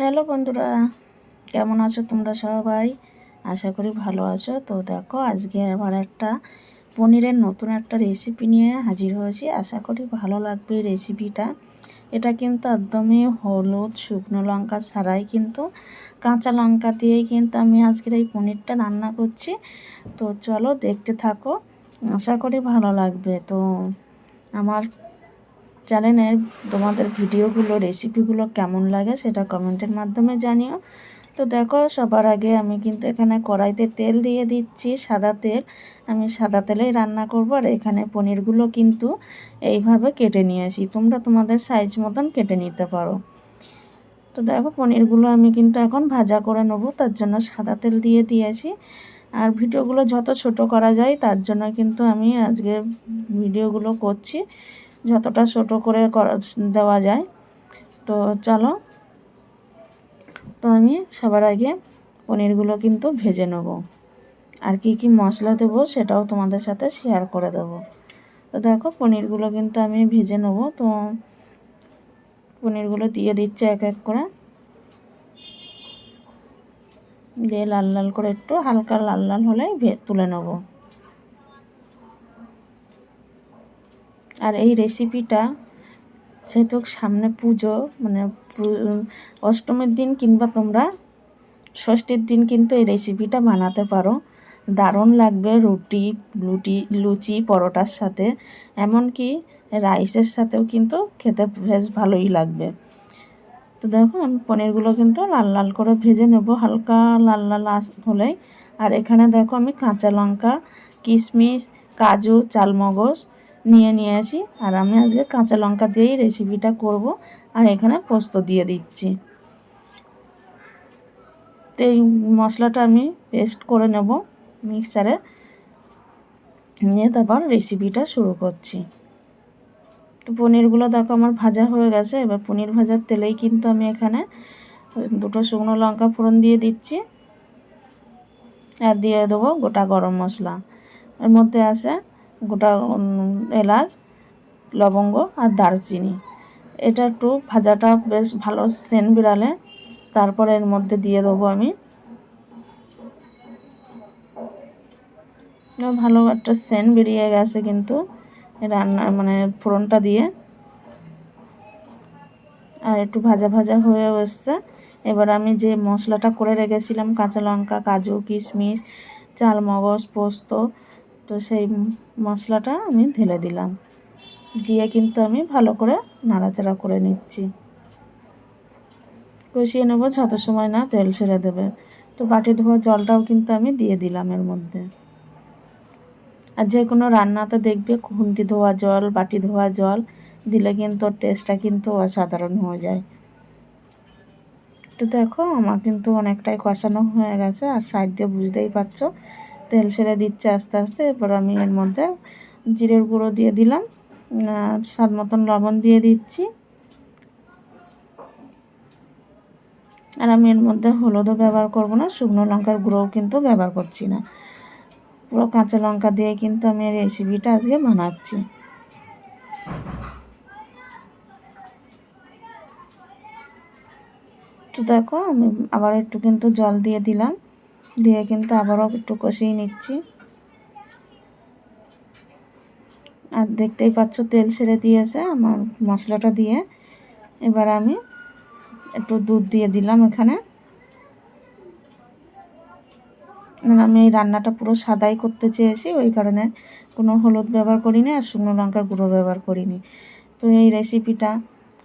Hello বন্ধুরা, কেমন আছো তোমরা সবাই? আশা করি ভালো আছো। তো দেখো, আজকে আবার একটা পনিরের নতুন একটা রেসিপি নিয়ে হাজির হয়েছি। আশা করি ভালো লাগবে রেসিপিটা এটা কিন্তু একদমই হলুদ, শুকনো লঙ্কা ছাড়াই কিন্তু কাঁচা লঙ্কা দিয়েই কিন্তু আমি আজকের এই পনিরটা রান্না করছি। তো চলো দেখতে থাকো, আশা করি ভালো লাগবে। তো আমার চ্যানেলের তোমাদের ভিডিওগুলো রেসিপিগুলো কেমন লাগে সেটা কমেন্টের মাধ্যমে জানিও। তো দেখো, সবার আগে আমি কিন্তু এখানে কড়াইতে তেল দিয়ে দিচ্ছি সাদা তেল। আমি সাদা তেলেই রান্না করব আর এখানে পনিরগুলো কিন্তু এইভাবে কেটে নিয়েছি তোমরা তোমাদের সাইজ মতন কেটে নিতে পারো। তো দেখো, পনিরগুলো আমি কিন্তু এখন ভাজা করে নেব, তার জন্য সাদা তেল দিয়ে দিয়েছি আর ভিডিওগুলো যত ছোট করা যায়, তার জন্য কিন্তু আমি আজকে ভিডিওগুলো করছি। যতটা ছোটো করে দেওয়া যায়। তো চলো, তো আমি সবার আগে পনিরগুলো কিন্তু ভেজে নেব। আর কি কি মশলা দেবো সেটাও তোমাদের সাথে শেয়ার করে দেবো। তো দেখো, পনিরগুলো কিন্তু আমি ভেজে নেব। তো পনিরগুলো দিয়ে দিচ্ছে এক এক করে। দিয়ে লাল লাল করে একটু হালকা লাল লাল হলে তুলে নেব। আর এই রেসিপিটা সেহেতু সামনে পুজো মানে অষ্টমীর দিন কিংবা তোমরা ষষ্ঠীর দিন কিন্তু এই রেসিপিটা বানাতে পারো। দারুণ লাগবে রুটি, লুটি, লুচি, পরোটার সাথে। এমনকি রাইসের সাথেও কিন্তু খেতে বেশ ভালোই লাগবে। তো দেখো, আমি পনিরগুলো কিন্তু লাল লাল করে ভেজে নেব, হালকা লাল লাল হলেই। আর এখানে দেখো আমি কাঁচা লঙ্কা, কিশমিশ, কাজু, চালমগজ নিয়ে নিয়ে আসি। আর আমি আজকে কাঁচা লঙ্কা দিয়েই রেসিপিটা করব। আর এখানে পোস্ত দিয়ে দিচ্ছি। তো এই মশলাটা আমি পেস্ট করে নেব মিক্সারে নিয়ে তারপর রেসিপিটা শুরু করছি। তো পনিরগুলো দেখো আমার ভাজা হয়ে গেছে। এবার পনির ভাজার তেলেই কিন্তু আমি এখানে দুটো শুকনো লঙ্কা ফোড়ন দিয়ে দিচ্ছি। আর দিয়ে দেবো গোটা গরম মশলা। এর মধ্যে আছে গোটা এলাচ, লবঙ্গ আর দারচিনি। এটা একটু ভাজাটা বেশ ভালো সেন বিড়ালে। তারপরে এর মধ্যে দিয়ে দেবো আমি। ভালো একটা সেন বেরিয়ে গেছে কিন্তু রান্না মানে ফোড়নটা দিয়ে। আর একটু ভাজা ভাজা হয়ে এসছে। এবার আমি যে মশলাটা করে রেখেছিলাম, কাঁচা লঙ্কা, কাজু, কিশমিশ, চালমগজ, পোস্ত তো সেই মশলাটা আমি ঢেলে দিলাম। দিয়ে কিন্তু আমি ভালো করে নাড়াচাড়া করে নিচ্ছি। কষিয়ে নেব, যত সময় না তেল ছেড়ে দেবে। তো বাটি ধোয়া জলটাও কিন্তু আমি দিয়ে দিলাম এর মধ্যে। আর যে কোনো রান্নাতে দেখবে খুন্তি ধোয়া জল, বাটি ধোয়া জল দিলে কিন্তু টেস্টটা কিন্তু অসাধারণ হয়ে যায়। তো দেখো, আমার কিন্তু অনেকটাই কষানো হয়ে গেছে। আর সাইড দিয়ে বুঝতেই পারছ তেল ছেড়ে দিচ্ছে আস্তে আস্তে, এরপর আমি এর মধ্যে জিরের গুঁড়ো দিয়ে দিলাম স্বাদ মতন লবণ দিয়ে দিচ্ছি। আর আমি এর মধ্যে হলুদও ব্যবহার করব না, শুকনো লঙ্কার গুঁড়োও কিন্তু ব্যবহার করছি না। পুরো কাঁচা লঙ্কা দিয়ে কিন্তু আমি রেসিপিটা আজকে বানাচ্ছি। তো দেখো, আমি আবার একটু কিন্তু জল দিয়ে দিলাম। দিয়ে কিন্তু আবারও একটু কষিয়ে নিচ্ছি। আর দেখতেই পাচ্ছ, তেল ছেড়ে দিয়েছে আমার মশলাটা দিয়ে। এবার আমি একটু দুধ দিয়ে দিলাম এখানে। আমি এই রান্নাটা পুরো সাদাই করতে চেয়েছি, ওই কারণে কোনো হলুদ ব্যবহার করিনি আর শুকনো লঙ্কার গুঁড়ো ব্যবহার করিনি। তো এই রেসিপিটা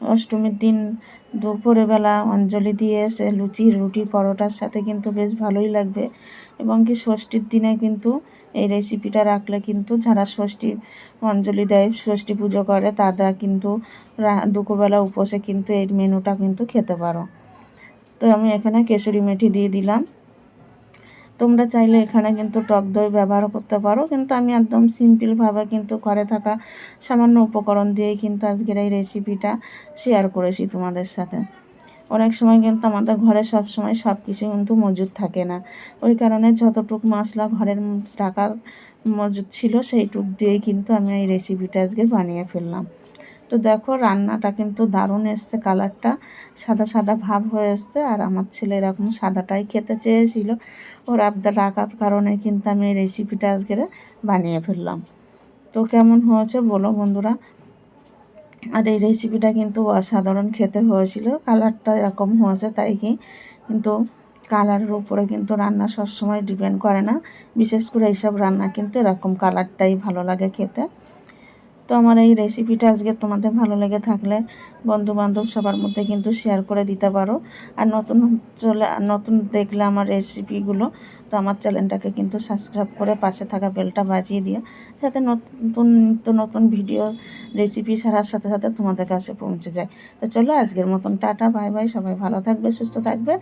অষ্টমীর দিন দুপুরবেলা অঞ্জলি দিয়ে এসে লুচি রুটি পরোটার সাথে কিন্তু বেশ ভালোই লাগবে। এবং কি ষষ্ঠীর দিনে কিন্তু এই রেসিপিটা রাখলে কিন্তু যারা ষষ্ঠী অঞ্জলি দেয়, ষষ্ঠী পুজো করে, তারা কিন্তু দুপুরবেলা উপসে কিন্তু এই মেনুটা কিন্তু খেতে পারো। তো আমি এখানে কেশরি মেঠি দিয়ে দিলাম। তোমরা চাইলে এখানে কিন্তু টক দই ব্যবহার করতে পারো, কিন্তু আমি একদম সিম্পলভাবে কিন্তু ঘরে থাকা সামান্য উপকরণ দিয়েই কিন্তু আজকের এই রেসিপিটা শেয়ার করেছি তোমাদের সাথে। অনেক সময় কিন্তু আমাদের ঘরে সব সময় সব কিছু কিন্তু মজুদ থাকে না। ওই কারণে যতটুক মশলা ঘরের টাকা মজুদ ছিল সেইটুক দিয়েই কিন্তু আমি এই রেসিপিটা আজকে বানিয়ে ফেললাম। তো দেখো, রান্নাটা কিন্তু দারুণ এসছে, কালারটা সাদা সাদা ভাব হয়ে এসছে। আর আমার ছেলে এরকম সাদাটাই খেতে চেয়েছিল। ওর আবদার রাখার কারণে কিন্তু আমি এই রেসিপিটা আজকে বানিয়ে ফেললাম। তো কেমন হয়েছে বলো বন্ধুরা? আর এই রেসিপিটা কিন্তু অসাধারণ খেতে হয়েছিল। কালারটা এরকম হয়েছে তাই কি? কিন্তু কালারের উপরে কিন্তু রান্না সবসময় ডিপেন্ড করে না। বিশেষ করে এইসব রান্না কিন্তু এরকম কালারটাই ভালো লাগে খেতে। তো আমার এই রেসিপিটা আজকে তোমাদের ভালো লেগে থাকলে বন্ধু বান্ধব সবার মধ্যে কিন্তু শেয়ার করে দিতে পারো। আর নতুন চলে, নতুন দেখলে আমার রেসিপিগুলো তো আমার চ্যানেলটাকে কিন্তু সাবস্ক্রাইব করে পাশে থাকা বেলটা বাজিয়ে দিও। যাতে নতুন নিত্য নতুন ভিডিও রেসিপি ছাড়ার সাথে সাথে তোমাদের কাছে পৌঁছে যায়। তো চলো আজকের মতন টাটা বাই বাই সবাই ভালো থাকবে, সুস্থ থাকবে।